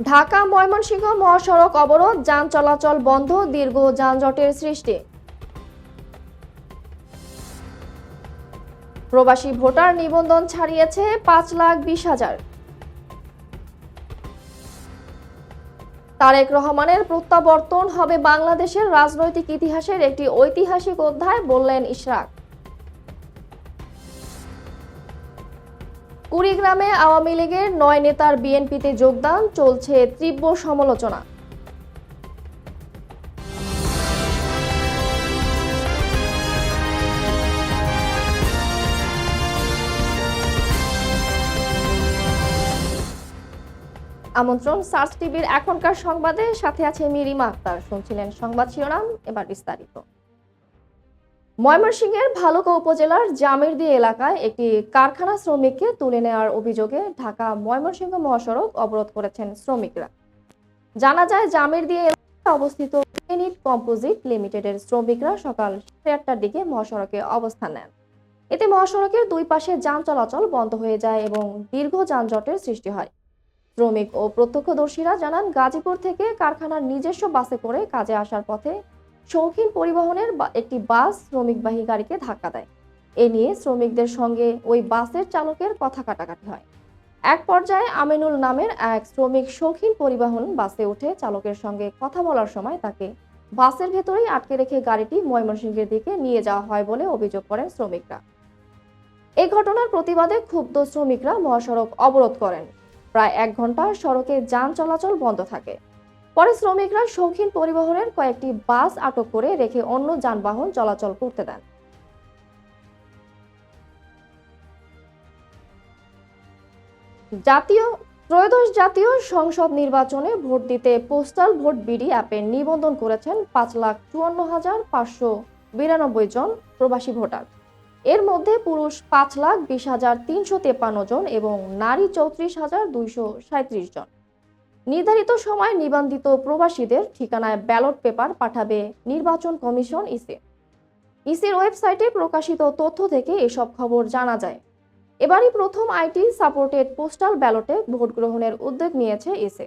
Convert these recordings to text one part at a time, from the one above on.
ঢাকা ময়মনসিংহ মহাসড়ক অবরোধ, যান চলাচল বন্ধ, দীর্ঘ যানজটের সৃষ্টি। প্রবাসী ভোটার নিবন্ধন ছাড়িয়েছে পাঁচ লাখ বিশ হাজার। তারেক রহমানের প্রত্যাবর্তন হবে বাংলাদেশের রাজনৈতিক ইতিহাসের একটি ঐতিহাসিক অধ্যায়, বললেন ইশরাক। কুড়িগ্রামে আওয়ামী লীগের নয় নেতার বিএনপিতে যোগদান চলছে তীব্র সমালোচনা। আমন্ত্রণ সার্চ টিভির এখনকার সংবাদে, সাথে আছে মিরিমা আক্তার। শুনছিলেন সংবাদ শিরোনাম, এবার বিস্তারিত। ময়মনসিংহের ভালুকা উপজেলার জামিরদি এলাকায় একটি কারখানা শ্রমিককে তুলে নেওয়ার অভিযোগে ঢাকা ময়মনসিংহ মহাসড়ক অবরোধ করেছেন শ্রমিকরা। জানা যায়, জামিরদি এলাকায় অবস্থিত ইউনিট কম্পোজিট লিমিটেডের শ্রমিকরা সকাল সাড়ে আটটার দিকে মহাসড়কে অবস্থান নেন। এতে মহাসড়কের দুই পাশে যান চলাচল বন্ধ হয়ে যায় এবং দীর্ঘ যানজটের সৃষ্টি হয়। শ্রমিক ও প্রত্যক্ষদর্শীরা জানান, গাজীপুর থেকে কারখানার নিজস্ব বাসে করে কাজে আসার পথে শৌখিন পরিবহনের একটি বাস শ্রমিকবাহী গাড়িকে ধাক্কা দেয়। এ নিয়ে শ্রমিকদের সঙ্গে ওই বাসের চালকের কথা কাটাকাটি হয়। এক পর্যায়ে আমিনুল নামের এক শ্রমিক শৌখিন পরিবহন বাসে উঠে চালকের সঙ্গে কথা বলার সময় তাকে বাসের ভেতরেই আটকে রেখে গাড়িটি ময়মনসিংহের দিকে নিয়ে যাওয়া হয় বলে অভিযোগ করেন শ্রমিকরা। এই ঘটনার প্রতিবাদে ক্ষুব্ধ শ্রমিকরা মহাসড়ক অবরোধ করেন। প্রায় এক ঘণ্টা সড়কে যান চলাচল বন্ধ থাকে। পরে শ্রমিকরা শৌখিন পরিবহনের কয়েকটি বাস আটক করে রেখে অন্য যানবাহন চলাচল করতে দেন। জাতীয়, ত্রয়োদশ জাতীয় সংসদ নির্বাচনে ভোট দিতে পোস্টাল ভোট বিডি অ্যাপে নিবন্ধন করেছেন পাঁচ লাখ চুয়ান্ন হাজার পাঁচশো বিরানব্বই জন প্রবাসী ভোটার। এর মধ্যে পুরুষ পাঁচ লাখ বিশ হাজার তিনশো তেপ্পান্ন জন এবং নারী চৌত্রিশ হাজার দুইশো সাঁত্রিশ জন। নির্ধারিত সময় নিবন্ধিত প্রবাসীদের ঠিকানায় ব্যালট পেপার পাঠাবে নির্বাচন কমিশন ইসি। ইসির ওয়েবসাইটে প্রকাশিত তথ্য থেকে এসব খবর জানা যায়। এবারই প্রথম আইটি সাপোর্টেড পোস্টাল ব্যালটে ভোট গ্রহণের উদ্যোগ নিয়েছে ইসি।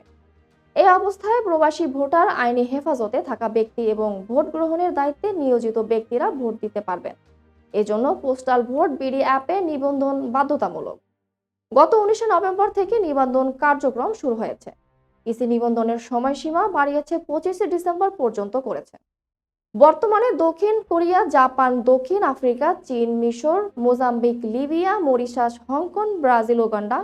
এই অবস্থায় প্রবাসী ভোটার আইনি হেফাজতে থাকা ব্যক্তি এবং ভোট গ্রহণের দায়িত্বে নিয়োজিত ব্যক্তিরা ভোট দিতে পারবেন। এজন্য পোস্টাল ভোট বিডি অ্যাপে নিবন্ধন বাধ্যতামূলক। গত উনিশে নভেম্বর থেকে নিবন্ধন কার্যক্রম শুরু হয়েছে। ইসি নিবন্ধনের সময়সীমা বাড়িয়েছে পঁচিশে ডিসেম্বর পর্যন্ত করেছে। বর্তমানে দক্ষিণ কোরিয়া, জাপান, দক্ষিণ আফ্রিকা, চীন, মিশর, Mozambique, Libya, Mauritius, Hong Kong, Brazil Uganda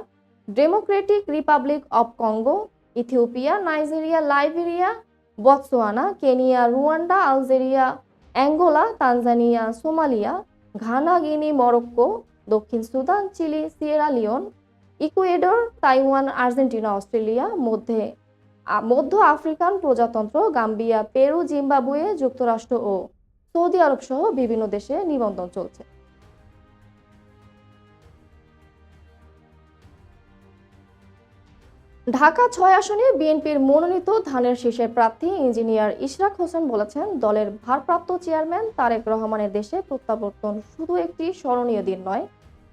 Democratic Republic of Congo, Ethiopia, Nigeria, Liberia Botswana Kenya, Rwanda, Algeria, Angola, Tanzania, Somalia, Ghana, Guinea, Morocco, দক্ষিণ Sudan, Chile, Sierra, Leone Ecuador, Taiwan, Argentina, Australia, মধ্যে মধ্য African প্রজাতন্ত্র, Gambia, Peru, Zimbabwe, যুক্তরাষ্ট্র ও Saudi আরব সহ বিভিন্ন দেশে নিবন্ধন চলছে। ঢাকা ছয় আসনে বিএনপির মনোনীত ধানের শীষের প্রার্থী ইঞ্জিনিয়ার ইশরাক হোসেন বলেছেন, দলের ভারপ্রাপ্ত চেয়ারম্যান তারেক রহমানের দেশে প্রত্যাবর্তন শুধু একটি স্মরণীয় দিন নয়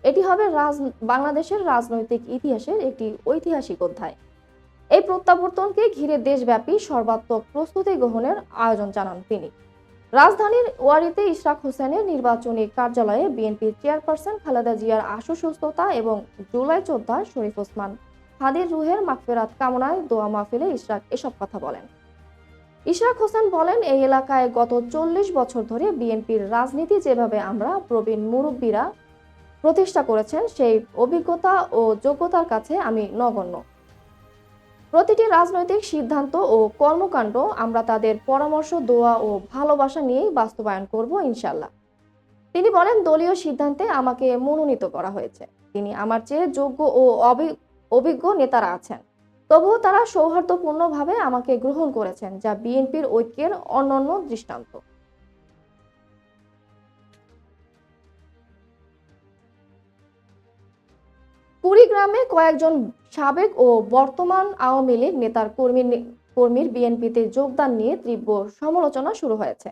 এটি হবে রাজ বাংলাদেশের রাজনৈতিক ইতিহাসের একটি ঐতিহাসিক অধ্যায়। এই প্রত্যাবর্তনকে ঘিরে দেশব্যাপী সর্বাত্মক প্রস্তুতি গ্রহণের আয়োজন জানান তিনি। রাজধানীর ওয়ারিতে ইশরাক হোসেনের নির্বাচনী কার্যালয়ে বিএনপির চেয়ারপারসন খালেদা জিয়ার আশু সুস্থতা এবং জুলাই যোদ্ধা শরীফ ওসমান হাদির রুহের মাগফেরাত কামনায় দোয়া মাহফিলে ইশরাক এসব কথা বলেন। ইশরাক হোসেন বলেন, এই এলাকায় গত চল্লিশ বছর ধরে বিএনপির রাজনীতি যেভাবে আমরা প্রবীণ মুরব্বীরা প্রতিষ্ঠা করেছেন সেই অভিজ্ঞতা ও যোগ্যতার কাছে আমি নগণ্য। প্রতিটি রাজনৈতিক সিদ্ধান্ত ও কর্মকাণ্ড আমরা তাদের পরামর্শ, দোয়া ও ভালোবাসা নিয়েই বাস্তবায়ন করব ইনশাল্লাহ তিনি বলেন, দলীয় সিদ্ধান্তে আমাকে মনোনীত করা হয়েছে। তিনি আমার চেয়ে যোগ্য ও অভি- অভিজ্ঞ নেতারা আছেন। তবুও তারা সৌহার্দ্যপূর্ণভাবে আমাকে গ্রহণ করেছেন, যা বিএনপির ঐক্যের অনন্য দৃষ্টান্ত। কুড়িগ্রামে কয়েকজন সাবেক ও বর্তমান আওয়ামী লীগ নেতার কর্মী কর্মীর বিএনপিতে যোগদান নিয়ে তীব্র সমালোচনা শুরু হয়েছে।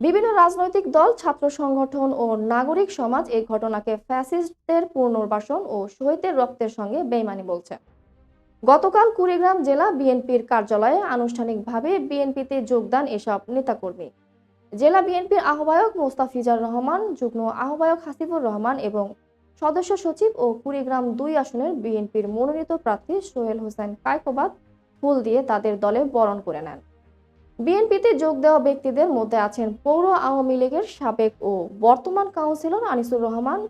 বিভিন্ন রাজনৈতিক দল, ছাত্র সংগঠন ও নাগরিক সমাজ এই ঘটনাকে ফ্যাসিস্টদের পুনর্বাসন ও শহীদের রক্তের সঙ্গে বেইমানি বলছে। গতকাল কুড়িগ্রাম জেলা বিএনপির কার্যালয়ে আনুষ্ঠানিকভাবে বিএনপিতে যোগদান এসব নেতাকর্মী। জেলা বিএনপির আহ্বায়ক মোস্তাফিজার রহমান, যুগ্ম আহ্বায়ক হাসিবুর রহমান এবং সদস্য সচিব ও কুড়িগ্রাম দুই আসনের বিএনপির মনোনীত প্রার্থী সোহেল হোসেন কায়কোবাদ ফুল দিয়ে তাদের দলে বরণ করে নেন। বিএনপিতে যোগ দেওয়া ব্যক্তিদের মধ্যে আছেন পৌর আওয়ামী লীগের সাবেক ও বর্তমান কাউন্সিলর আনিসুর রহমান,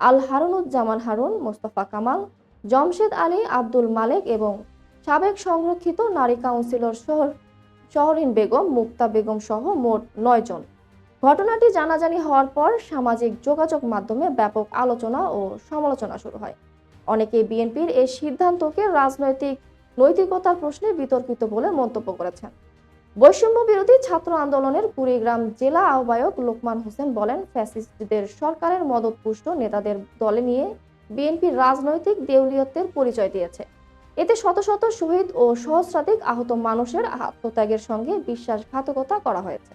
আল হারুনুজ্জামান হারুন, মোস্তফা কামাল, জমশেদ আলী, আব্দুল মালেক এবং সাবেক সংরক্ষিত নারী কাউন্সিলর শহর শহরিন বেগম, মুক্তা বেগম সহ মোট নয় জন ঘটনাটি জানাজানি হওয়ার পর সামাজিক যোগাযোগ মাধ্যমে ব্যাপক আলোচনা ও সমালোচনা শুরু হয়। অনেকে বিএনপির এই সিদ্ধান্তকে রাজনৈতিক নৈতিকতার প্রশ্নে বিতর্কিত বলে মন্তব্য করেছেন। বৈষম্য বিরোধী ছাত্র আন্দোলনের কুড়িগ্রাম জেলা আহ্বায়ক লোকমান হোসেন বলেন, ফ্যাসিস্টদের সরকারের মদতপুষ্ট নেতাদের দলে নিয়ে বিএনপির রাজনৈতিক দেউলিয়ত্বের পরিচয় দিয়েছে। এতে শত শত শহীদ ও সহস্রাধিক আহত মানুষের আত্মত্যাগের সঙ্গে বিশ্বাসঘাতকতা করা হয়েছে।